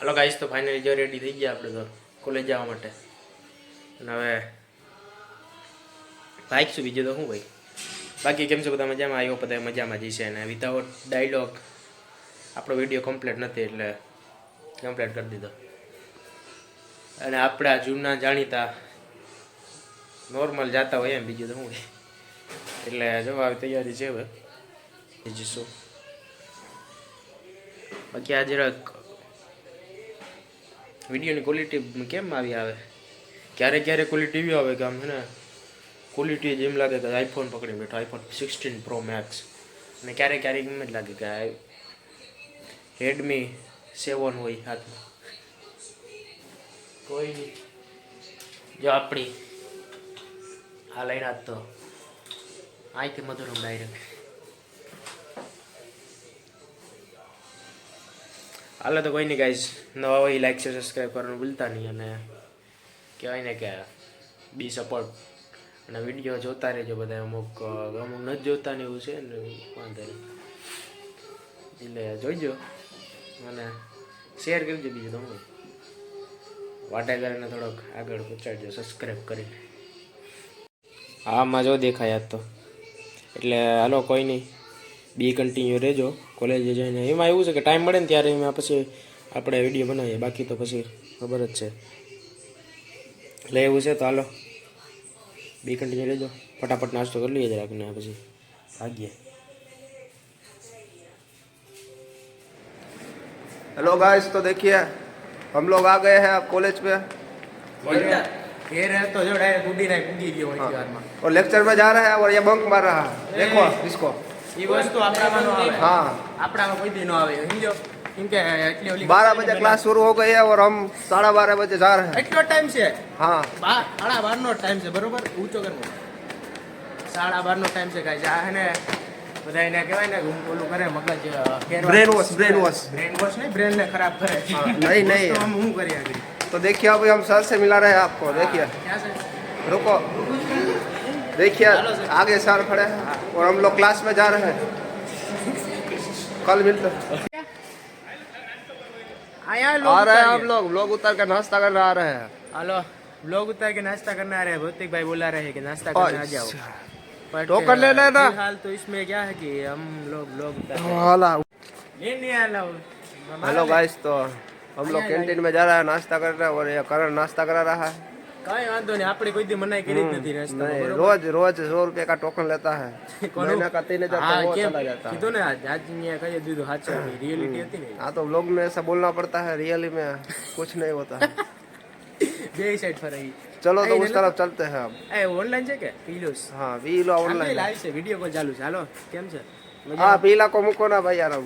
હાલો guys તો finally જો ready થઈ ગયા આપણે તો કોલેજ જવા માટે. અને હવે બાઇક શું, બીજું તો શું ભાઈ? બાકી કેમ છો બધા મજામાં? આવ્યો બધા મજામાં જશે અને વિધાઉટ ડાયલોગ આપણો વીડિયો કમ્પ્લીટ નથી, એટલે કમ્પ્લીટ કરી દીધો. અને આપણા જૂના જાણીતા નોર્મલ જાતા હોય એમ, બીજું તો શું એટલે જો આવી તૈયારી છે હવે. બીજું શું? બાકી આ જરાક વિડીયોની ક્વોલિટી કેમ આવી આવે? ક્યારેક ક્યારેક ક્વોલિટી એવી આવે કે આમ, હે ને ક્વોલિટી જેમ લાગે કે આઈફોન પકડી બેઠો આઈફોન સિક્સટીન પ્રો મેક્સ અને ક્યારેક ક્યારેક એમ જ લાગે કે આ રેડમી સેવન હોય હાથમાં. કોઈ નહીં. જો આપણી, આ લઈને આજ તો આઈથી મધુરમ ડાયરેક્ટ. હાલો તો કોઈ નહીં ગાઈઝ નવા હોય લાઈક છે સબસ્ક્રાઈબ કરવાનું ભૂલતા નહીં અને કહેવાય ને કે બી સપોર્ટ અને વીડિયો જોતા રહેજો બધા, અમુક અમુક નથી જોતા ને એવું છે ને, વાંધો નહીં. એટલે જોઈજો અને શેર કરજો બીજું તમે વાટેગરને થોડોક આગળ પહોંચાડજો સબસ્ક્રાઈબ કરીને. આમાં જો દેખાય તો. એટલે હાલો, કોઈ નહીં. બી કન્ટિન્યુ રહેજો કોલેજે જઈને એમાં એવું છે કે ટાઈમ મળે ને ત્યારે એમાં પછી આપણે વિડીયો બનાવીએ બાકી તો પછી ખબર જ છે એટલે એવું છે તો હાલો બી કન્ટિન્યુ રહેજો ફટાફટ નાસ્તો કરી લઈએ જરાક ને પછી ભાગીએ हेलो गाइस तो देखिए हम लोग आ गए हैं अब कॉलेज पे એ રહે તો જો ડાયરેક્ટ ઉડીને કૂદી ગયો હોય हाँ। और लेक्चर में जा रहे हैं और ये बंक मार रहा है देखो इसको એ વસ્તુ આપણામાં નો આવે हाँ આપણામાં કોઈ દી નો આવે સમજો કેમ કે એટલી ઓલી बारह बजे क्लास शुरू हो गई है और हम साढ़े बारह बजे जा रहे हैं એટલો ટાઈમ છે हाँ બાર સાડા બારનો ટાઈમ છે બરોબર ઊંચો કરવો સાડા બારનો ટાઈમ છે કાંઈ જા ને બધા એને કહેવાય ને કે હું ઓલું કરે મગજ Brain wash, brain wash. Brain wash નહીં બ્રેન ને ખરાબ કરે હા, નહીં, નહીં. તો આમ હું કરી આગળ तो देखिए अभी हम सर से मिला रहे हैं आपको देखिए ક્યાં છે रुको देखिए आगे सर खड़े हैं और हम लोग क्लास में जा रहे हैं। कल मिलते हैं। आया आ रहे हैं हम लोग। लोग उतर कर नाश्ता करने आ रहे हैं। हेलो। लोग उतर के नाश्ता करने आ रहे हैं। भौतिक भाई बोला रहे हैं कि नाश्ता करने आ जाओ। But, टोकन ले लेना। फ़िलहाल तो इसमें क्या है कि हम लोग लोग उतर वाला। ये नहीं आला हेलो गाइस तो हम लोग कैंटीन में जा रहे हैं नाश्ता कर रहे हैं और ये करण नाश्ता करा रहा है। કાંઈ વાંધો નહીં આપણે કોઈ દી મનાઈ કરી જ નથી નાસ્તામાં, नहीं બરોબર? रोज रोज सौ रुपए का टोकन लेता है કોનું? महीना का तीन हजार હા, तो वो કેમ? चला जाता है કીધું ને આજ આજ અહીંયા કહી દીધું સાચું રિયલિટી હતી ને हाँ तो लोग में ऐसा बोलना पड़ता है रियली में कुछ नहीं होता है બે સાઈડ ફરાઈ चलो तो नहीं, उस तरफ चलते हैं अब એ ઓનલાઈન છે કે પીલોસ हाँ वीलो ऑनलाइन લાઈવ છે વિડીયો કોલ ચાલુ છે હાલો કેમ છે हाँ पीला को मुको ना भाई यार अब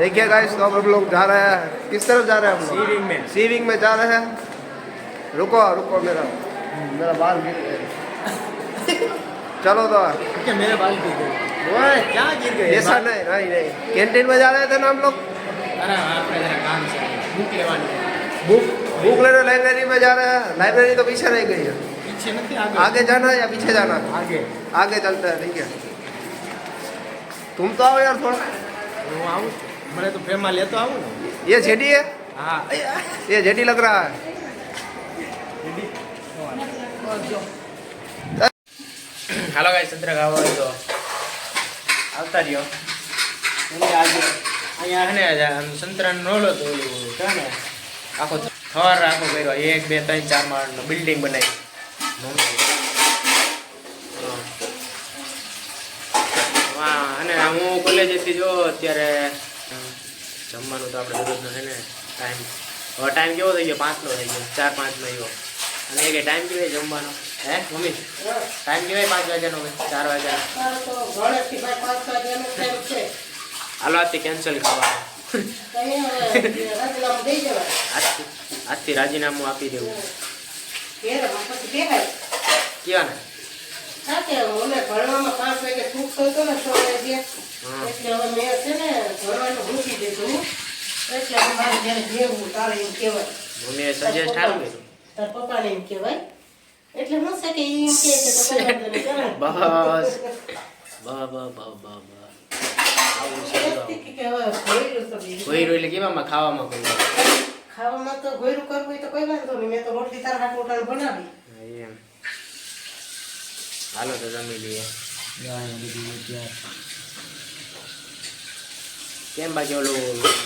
देखिए गाइस तो हम लोग जा रहे हैं। किस तरफ़ जा रहे हैं हम लोग? सीविंग में। सीविंग में जा रहे हैं। रुको रुको मेरा मेरा बाल गिर गया। चलो तो। क्या मेरे बाल गिर गए वो क्या गिर गए ऐसा नहीं नहीं नहीं। कैंटीन में जा रहे थे ना हम लोग? अरे आप पे जरा काम से। बुक लेवाने बुक बुक लेने लाइब्रेरी में जा रहे हैं। लाइब्रेरी तो पीछे रह गई है। पीछे मत आगे। आगे जाना या पीछे जाना आगे। आगे चलते हैं ठीक है। तुम तो आओ यार थोड़ा। आऊँ? મને તો પ્રેમમાં લેતો આવું ને ये जेडी है હા ये जेडी लग रहा है હાલો ગાઈસ સંતરા ખાવા હોય તો આવતા રહ્યો કેમ કે આજે અહીંયા હે ને આમ સંતરાનો રોલો તો ઓલું છે ને આખો થવાર આખો કર્યો એક બે ત્રણ ચાર માળનો બિલ્ડિંગ બનાવી હા અને હું કોલેજેથી જો અત્યારે હમ, જમવાનું તો આપણે દરરોજનો છે ને ટાઈમ હવે ટાઈમ કેવો થઈ ગયો? પાંચનો થઈ ગયો. ચાર પાંચનો આવ્યો. અને એ કે ટાઈમ કેવાય જમવાનો? હે મમ્મી? ટાઈમ કેવાય પાંચ વાગ્યાનો? ચાર વાગ્યા હાલો આજથી કેન્સલ કરવાનું. આજથી રાજીનામું આપી દેવું. પહેરવા પછી કહેવાય કેવા ને સાથે મને ભણવામાં પાંચ વાગે હતો ને છ વાગે એટલે હવે મેં છે ને ભણવાનું મૂકી દીધું. એટલે મારે જ્યારે ભેગું તારે એમ કહેવાય. મને સજેસ્ટ સારું કર્યું. તાર પપ્પાને એમ કહેવાય. એટલે હું છે કે એમ કહે તો. બસ. બા બા બા બા બા. એટલે કેવામાં ખાવામાં ખાવામાં તો ગોયરું કરવું તો કોઈ વાંધો નહીં. મેં તો રોટલી તારા હાથ બનાવી. એમ. હાલો તો જમી લઈએ. કેમ બાકી ઓલું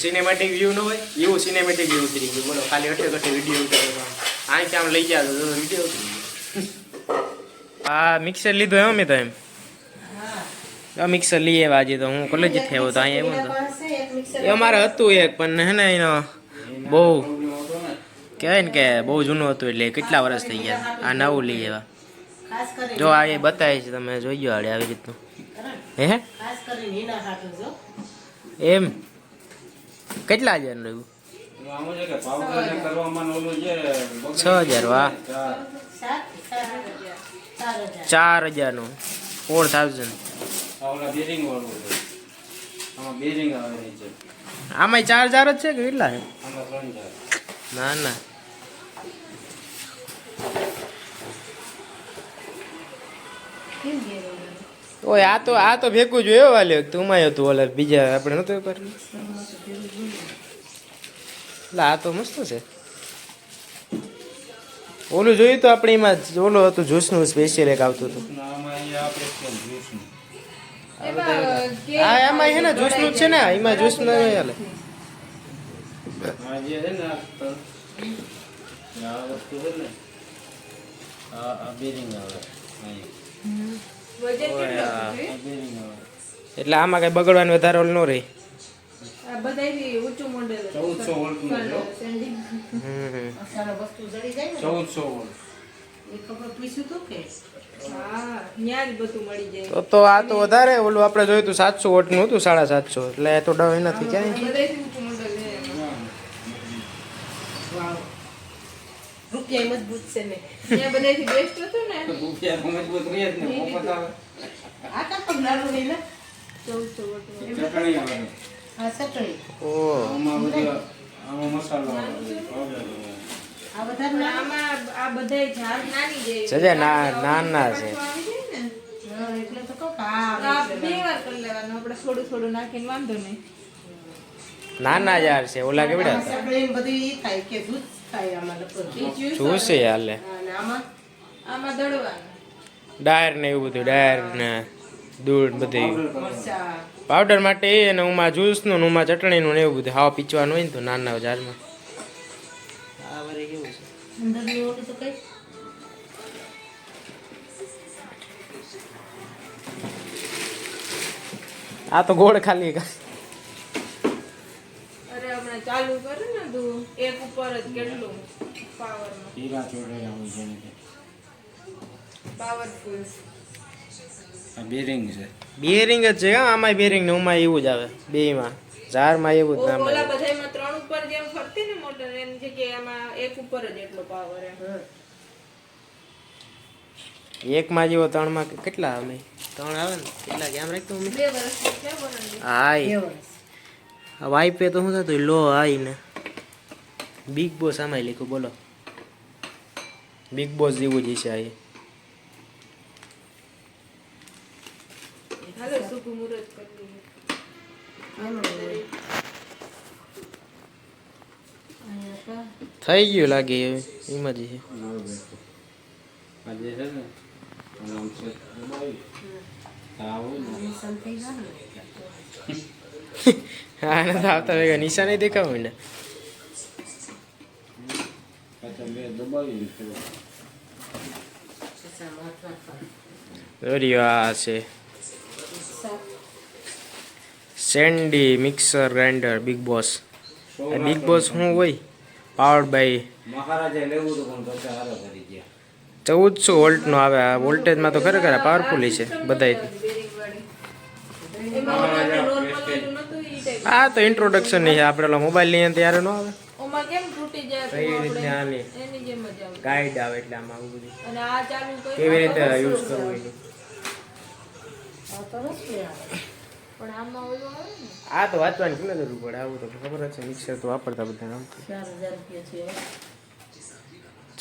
સિનેમેટિક વ્યૂ ન હોય? એવું સિનેમેટિક વ્યૂ ઉતરી ગયું. બોલો, ખાલી અઠે કઠે વીડિયો ઉતાર્યો અહીંથી આમ લઈ ગયા તો વીડિયો ઉતરી હા મિક્સર લીધું એમ મેં તો એમ. મિક્સર લઈએ આજે તો. હું કોલેજ જ થયો તો અહીંયા આવ્યો તો. એ અમારે હતું એક, પણ હે ને એનો બહુ, કહેવાય ને કે બહુ જૂનું હતું એટલે કેટલા વર્ષ થઈ ગયા? આ નવું લઈ આવ્યા. ખાસ કરીને જો આ એ બતાવે છે તમે જોઈ ગયો આડે આવી રીતનું. હે? એમ? કેટલા હજાર રહ્યું? છે હજાર વાહ. ચાર. હજાર. હજારનું. ફોર થાઉઝન્ડ આ ઓલા બેરિંગ વાળું છે. આમાં બેરિંગ આવે નીચે આમાં ચાર હજાર જ છે કે કેટલા છે? ના ના કેમ ગયેલો ઓય આ તો આ તો ભેગું જોયો વાલ્યો તું માં હતું ઓલા બીજા આપણે નતો કર્યું એટલે આ તો મસ્ત છે. ઓલું જોયું તો આપણે એમાં ઓલું હતું જ્યુસનું સ્પેશિયલ એક આવતું હતું. આ એમાં છે ને જ્યુસનું છે ને એમાં જ્યુસ ન હાલે તો- આ બેરિંગ આવે એટલે આમાં કઈ બગડવાનું વધારે ઓલ ન રહે. ને. તું તો આ તો વધારે ઓલું આપણે જોયું હતું સાતસો વોટનું હતું સાડા સાતસો. એટલે એ તો ડર નથી ક્યાંય. રૂપિયા મજબૂત છે ને. રૂપિયા મજબૂત રહે જ ને મફત આવે આ કાં પણ નાનું નહીં ને ચટણી આવે આ ચટણી. ઓહ આમાં બધું આમાં મસાલો આવે પાવડર આવે. આ બધા નાનું? સજા ના નાના છે. હા, એટલે તો કહું કે આ આવે છે. થોડું થોડું નાખીને વાંધો નહીં. નાના યાર છે ઓલા કેવડા આમાં હતા? ચટણી ને બધું ઈ થાય કે દૂધ આમાં જોશે હાલે. ડાયર ને એવું બધું ડાયર ને દૂધ બધું. પાવડર માટે એ અને ઉમાં જ્યુસનું ને ઉમાં ચટણીનું ને એવું બધું હાવ પીચવાનું હોય ને તો નાના જારમાં. આ છે? તો આ તો ગોળ ખાલી. અરે ચાલુ કરે ને તું એક ઉપર જ કેટલું? પાવરમાં. હીરા ચોટેલા હોય છે ને પાવરફુલ. બેરિંગ છે. બેરિંગ જ છે હા આમાં બેરિંગ ને ઉમાં એવું જ આવે બેમાં ઝારમાં એવું જ ના ઓલા મળે બધાયમાં ત્રણ ઉપર જેમ ફરતી ને મોટર એમ છે કે આમાં એક ઉપર જ એટલો પાવર એમ. એકમાં જેવો ત્રણમાં કેટલા આવે? ત્રણ આવે ને કેટલા? કેમ રાખતો અમે બે વર્ષ હા બે વર્ષ. વાઈપે તો શું થતું? લો આઈ ને બિગ બોસ આમાં લખ્યું બોલો. બિગ બોસ જેવું જ છે આ એ. હાલો શુભ મુહૂર્ત કરી અહીંયા કા થઈ ગયું લાગે હવે એમાં જ છે. આ જે છે. ને? આનું તો આવતા ભેગા નિશાને દેખાવ ને આ છે Sandy mixer grinder Bigg Boss Bigg Boss શું હોય પાવર્ડ બાય મહારાજે લેવું હતું પણ પછી હારો કરી ગયા ચૌદસો વોલ્ટનો આવે આ વોલ્ટેજમાં તો ખરેખર પાવરફુલ છે બધાયથી બેરિંગ વાળી એમાં ઓલું આપણે normal વાળું નતું ઈ type. આ તો ઇન્ટ્રોડક્શન નહીં આપણે મોબાઈલ લઈએ ત્યારે ન આવે? ઓમ કેમ તૂટી જાય કઈ તો રીતના એની જેમ જ આવે. ગાઈડ આવે એટલે આમાં આવું બધું. અને આ ચાલુ કર્યું કેવી રીતે યુઝ કરવું. એનું? આ તો રસોઈ આવે. પણ આમાં ઓલું આવે ને? આ તો વાંચવાની કેટલા જરૂર પડે? આવું તો ખબર જ છે. મિક્સર તો વાપરતા બધા આમ. ચાર હજાર રૂપિયા છે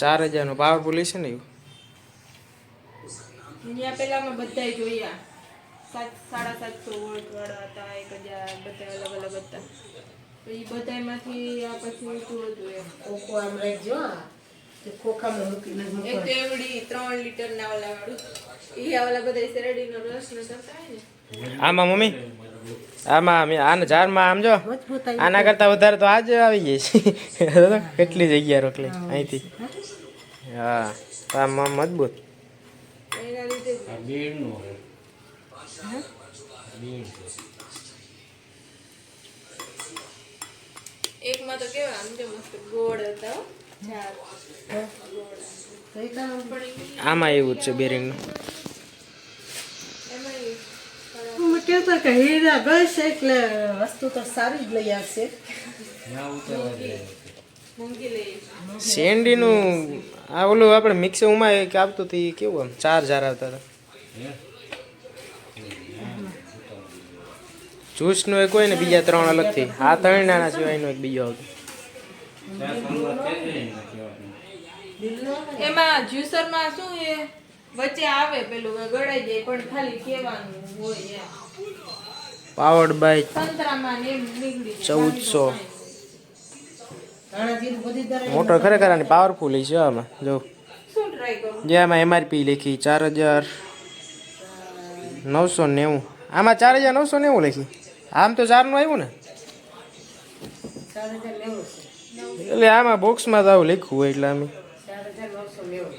ચાર હજારનો પાવરફુલ છે ને એવું? અહીંયા પેલા બધાય જોયા. સાત સાડા સાતસો વોલ્ટ વાળા હતા એક હજાર બધા અલગ અલગ હતા. તો એ બધાયમાંથી આ પછી ઊંચું હતું એમ. કોકો આમ રાખજો ખોખામાં મૂકીને એક તો એવડી ત્રણ લીટર ના ઓલા વાળું એ ઓલા બધા શેરડીનો રસ ને કરતા હોય ને. આમાં મમ્મી. આમાં આના ઝાડમાં આમ જો આના કરતા વધારે તો આજ આવી ગઈ કેટલી જગ્યા રોકલી અહીંથી. હા. આમાં મજબૂત. એના લીધે જ. આ બીડનું હોય બીડ છે એકમાં તો કેવા આમ જો મસ્ત ગોળ હતા એવું જ છે બેરિંગનું. નું. કહેતા કે હીરા ગઈ એટલે વસ્તુ તો સારી જ લઈ આવશે. શેરડીનું આ ઓલું આપણે મિક્સરમાં એક આવતું હતું એ કેવું આમ ચાર જાર આવતા હતા. જ્યુસનું એક હોય ને બીજા ત્રણ અલગથી. આ ત્રણ નાના સિવાયનો એક બીજો આવતો એમાં જ્યુસરમાં શું એ? વચ્ચે આવે પેલું ગળાઈ જાય પણ ખાલી કહેવાનું હોય પાવર્ડ બાય ચૌદસો. મોટર ખરેખર આની પાવરફુલ છે આમાં. જો. જે આમાં એમઆરપી લખી ચાર હજાર નવસો નેવું. આમાં ચાર હજાર નવસો નેવું લખી. આમ તો ચારનું આવ્યું ને? એટલે આમાં બોક્સમાં તો આવું લખ્યું હોય એટલે અમે ચાર હજાર નવસો લેવું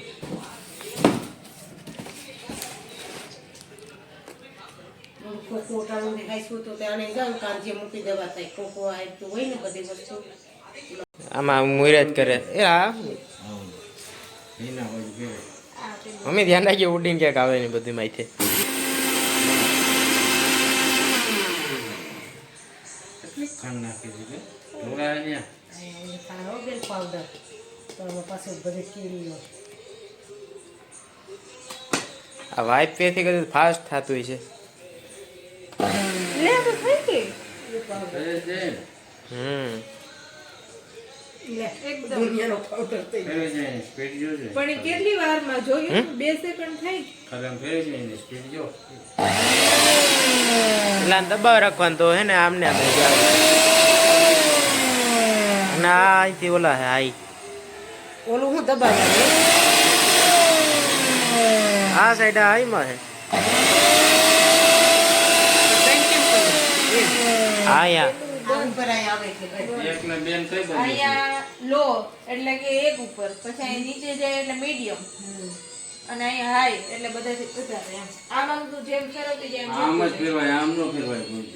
થોડું ખોખું ઉટાણું દેખાઈશું તો ત્યાં જાઉં કાંજે મૂકી દેવા થાય ખોખું આવતું હોય ને બધી વસ્તુ આમાં મુર્યા જ કરે એ હા મમ્મી ધ્યાન રાખીએ ઉડીને ક્યાંક આવે ને બધી માહિતી ખાંડ નાખી દીધી. ઢોળાય અહીંયા ખાણો બેલ પાવડર. તો એમાં પાછું બધી કીડીઓ આ વાઇપ પેથી કદી ફાસ્ટ થતું હોય છે. લે તો થઈ ગઈ થઈ હમ. થઈ પણ કેટલી કેટલી વારમાં જોયું? બે સેકન્ડ થઈ આમ જાય સ્પીડ જો. એટલે આને દબાવ રાખવાનું તો હે ને આમને આમ ના. અને આ અહીંથી ઓલા હે આઈ ઓલું હું દબાવ આ સાઈડ આ આઈમાં હે. લો એટલે કે એક ઉપર. પછી નીચે જાય એટલે મીડિયમ અને અહીંયા હાઈ એટલે બધાથી વધારે એમ આમ આમ તું જેમ ફેરવતી જાય એમ આમ જ ફેરવાય આમ નો ફેરવાય કોઈ.